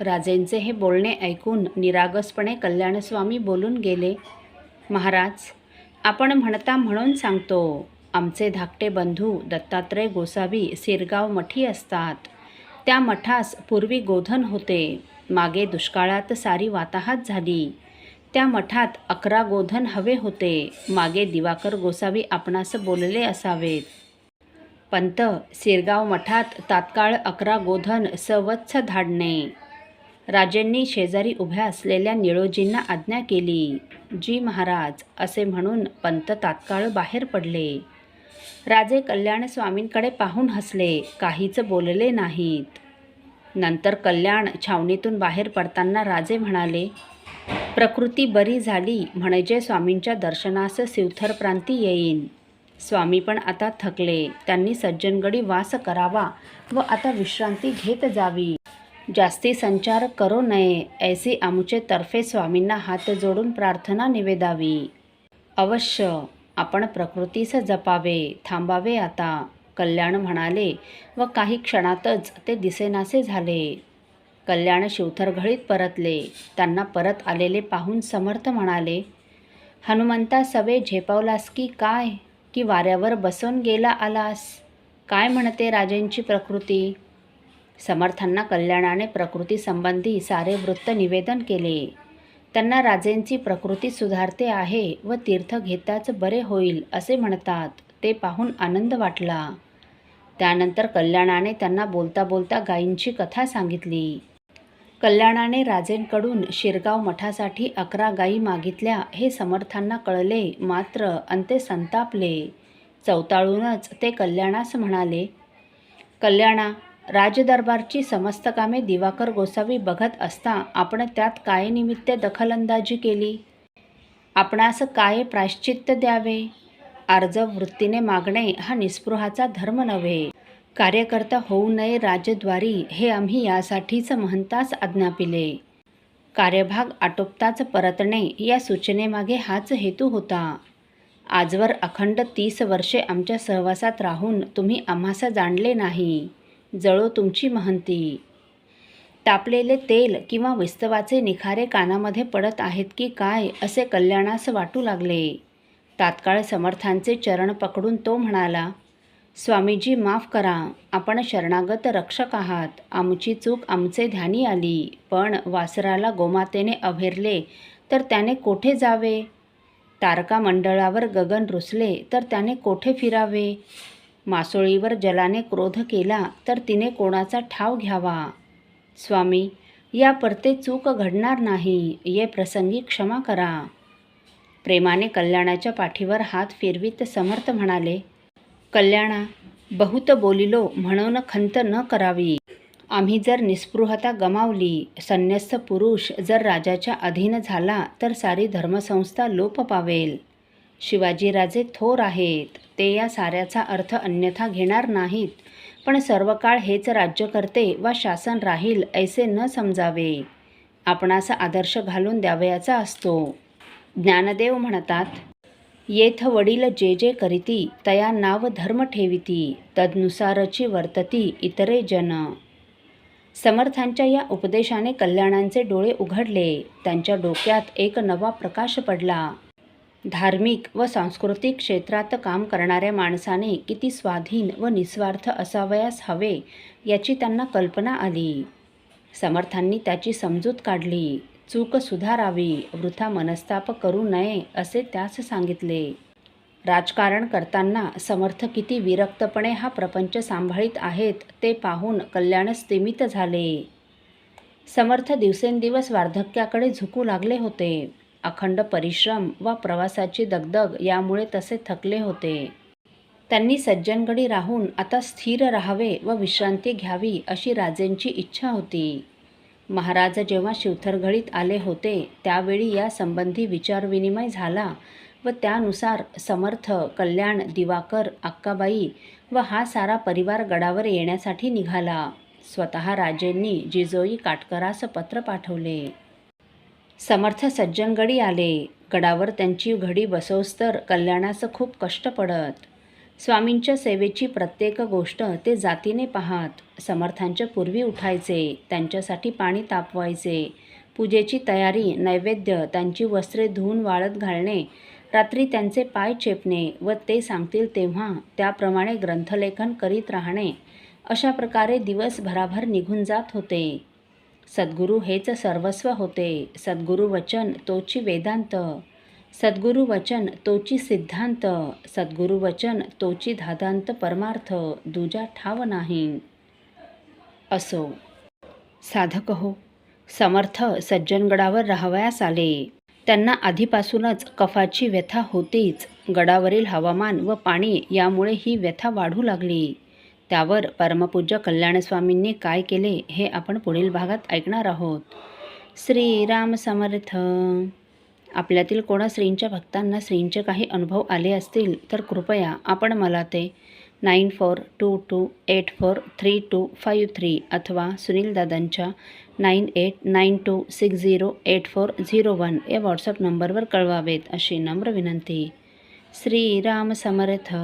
राजेंचे हे बोलणे ऐकून निरागसपणे कल्याणस्वामी बोलून गेले महाराज आपण म्हणता म्हणून सांगतो आमचे धाकटे बंधू दत्तात्रय गोसावी सिरगाव मठी असतात. त्या मठास पूर्वी गोधन होते मागे दुष्काळात सारी वाताहात झाली. त्या मठात अकरा गोधन हवे होते मागे दिवाकर गोसावी आपणास बोलले असावेत. पंत सिरगाव मठात तात्काळ अकरा गोधन सवत्स धाडणे. राजेंनी शेजारी उभ्या असलेल्या निळोजींना आज्ञा केली. जी महाराज असे म्हणून पंत तात्काळ बाहेर पडले. राजे कल्याण स्वामींकडे पाहून हसले. काहीच बोलले नाहीत. नंतर कल्याण छावणीतून बाहेर पडताना राजे म्हणाले प्रकृती बरी झाली म्हणजे स्वामींच्या दर्शनास सिवथर प्रांती येईन. स्वामी पण आता थकले. त्यांनी सज्जनगडी वास करावा व आता विश्रांती घेत जावी. जास्ती संचार करो नये ऐसी आमचे तर्फे स्वामींना हात जोडून प्रार्थना निवेदावी. अवश्य आपण प्रकृतीस जपावे थांबावे आता कल्याण म्हणाले व काही क्षणातच ते दिसेनासे झाले. कल्याण शिवथरघळीत परतले त्यांना परत आलेले पाहून समर्थ म्हणाले हनुमंता सवे झेपावलास की काय? की वाऱ्यावर बसून गेला आलास? काय म्हणते राजेंची प्रकृती? समर्थांना कल्याणाने प्रकृतीसंबंधी सारे वृत्त निवेदन केले. त्यांना राजेंची प्रकृती सुधारते आहे व तीर्थ घेताच बरे होईल असे म्हणतात. ते पाहून आनंद वाटला. त्यानंतर कल्याणाने त्यांना बोलता बोलता गायींची कथा सांगितली. कल्याणाने राजेंकडून शिरगाव मठासाठी अकरा गायी मागितल्या. हे समर्थांना कळले मात्र अंते संतापले. चवताळूनच ते कल्याणास म्हणाले कल्याणा राजदरबारची समस्त कामे दिवाकर गोसावी बघत असता आपण त्यात काय निमित्त दखलंदाजी केली? आपणास काय प्रायश्चित्त द्यावे? आर्जव वृत्तीने मागणे हा निस्पृहाचा धर्म नव्हे. कार्यकर्ता होऊ नये राजद्वारी हे आम्ही यासाठीच म्हणताच आज्ञापिले. कार्यभाग आटोपताच परतणे या सूचनेमागे हाच हेतू होता. आजवर अखंड तीस वर्षे आमच्या सहवासात राहून तुम्ही आम्हास जाणले नाही. जळो तुमची महंती. तापलेले तेल किंवा विस्तवाचे निखारे कानामध्ये पडत आहेत की काय असे कल्याणास वाटू लागले. तात्काळ समर्थांचे चरण पकडून तो म्हणाला स्वामीजी माफ करा. आपण शरणागत रक्षक आहात. आमची चूक आमचे ध्यानी आली. पण वासराला गोमातेने अभेरले तर त्याने कोठे जावे? तारका मंडळावर गगन रुसले तर त्याने कोठे फिरावे? मासोळीवर जलाने क्रोध केला तर तिने कोणाचा ठाव घ्यावा? स्वामी या परते चूक घडणार नाही ये प्रसंगी क्षमा करा. प्रेमाने कल्याणाच्या पाठीवर हात फिरवीत समर्थ म्हणाले कल्याणा बहुत बोलिलो म्हणून खंत न करावी. आम्ही जर निस्पृहता गमावली संन्यस्त पुरुष जर राजाच्या अधीन झाला तर सारी धर्मसंस्था लोप पावेल. शिवाजीराजे थोर आहेत. ते या साऱ्याचा अर्थ अन्यथा घेणार नाहीत. पण सर्व काळ हेच राज्य करते वा शासन राहील ऐसे न समजावे. आपणास आदर्श घालून द्यावयाचा असतो. ज्ञानदेव म्हणतात येथ वडील जे जे करीती तया नाव धर्म ठेविती तदनुसारची वर्तती इतरे जन. समर्थांच्या या उपदेशाने कल्याणांचे डोळे उघडले. त्यांच्या डोक्यात एक नवा प्रकाश पडला. धार्मिक व सांस्कृतिक क्षेत्रात काम करणाऱ्या माणसाने किती स्वाधीन व निस्वार्थ असावयास हवे याची त्यांना कल्पना आली. समर्थांनी त्याची समजूत काढली. चूक सुधारावी वृथा मनस्ताप करू नये असे त्यास सांगितले. राजकारण करताना समर्थ किती विरक्तपणे हा प्रपंच सांभाळीत आहेत ते पाहून कल्याण स्तिमित झाले. समर्थ दिवसेंदिवस वार्धक्याकडे झुकू लागले होते. अखंड परिश्रम व प्रवासाची दगदग यामुळे तसे थकले होते. त्यांनी सज्जनगडी राहून आता स्थिर राहावे व विश्रांती घ्यावी अशी राजेंची इच्छा होती. महाराज जेव्हा शिवथरघडीत आले होते त्यावेळी या संबंधी विचारविनिमय झाला व त्यानुसार समर्थ कल्याण दिवाकर अक्काबाई व हा सारा परिवार गडावर येण्यासाठी निघाला. स्वतः राजेंनी जिजोई काटकरास पत्र पाठवले. समर्थ सज्जनगडी आले. गडावर त्यांची घडी बसवस्तर कल्याणाचं खूप कष्ट पडत. स्वामींच्या सेवेची प्रत्येक गोष्ट ते जातीने पाहात. समर्थांच्या पूर्वी उठायचे त्यांच्यासाठी पाणी तापवायचे. पूजेची तयारी नैवेद्य त्यांची वस्त्रे धुवून वाळत घालणे रात्री त्यांचे पाय चेपणे व ते सांगतील तेव्हा त्याप्रमाणे ग्रंथलेखन करीत राहणे. अशा प्रकारे दिवसभराभर निघून जात होते. सद्गुरू हेच सर्वस्व होते. सद्गुरू वचन तोची वेदांत. सद्गुरू वचन तोची सिद्धांत. सद्गुरू वचन तोची धादांत परमार्थ. दुजा ठाव नाही. असो. साधक हो. समर्थ सज्जनगडावर राहावयास आले. त्यांना आधीपासूनच कफाची व्यथा होतीच. गडावरील हवामान व पाणी यामुळे ही व्यथा वाढू लागली. त्यावर परमपूज्य कल्याणस्वामींनी काय केले हे आपण पुढील भागात ऐकणार आहोत. श्रीराम समर्थ. आपल्यातील कोणा श्रींच्या भक्तांना श्रींचे काही अनुभव आले असतील तर कृपया आपण मला ते nine four two two eight four three two five three अथवा सुनील दादांच्या nine eight nine two six zero eight four zero one या व्हॉट्सअप नंबरवर कळवावेत अशी नम्र विनंती. श्रीराम समर्थ.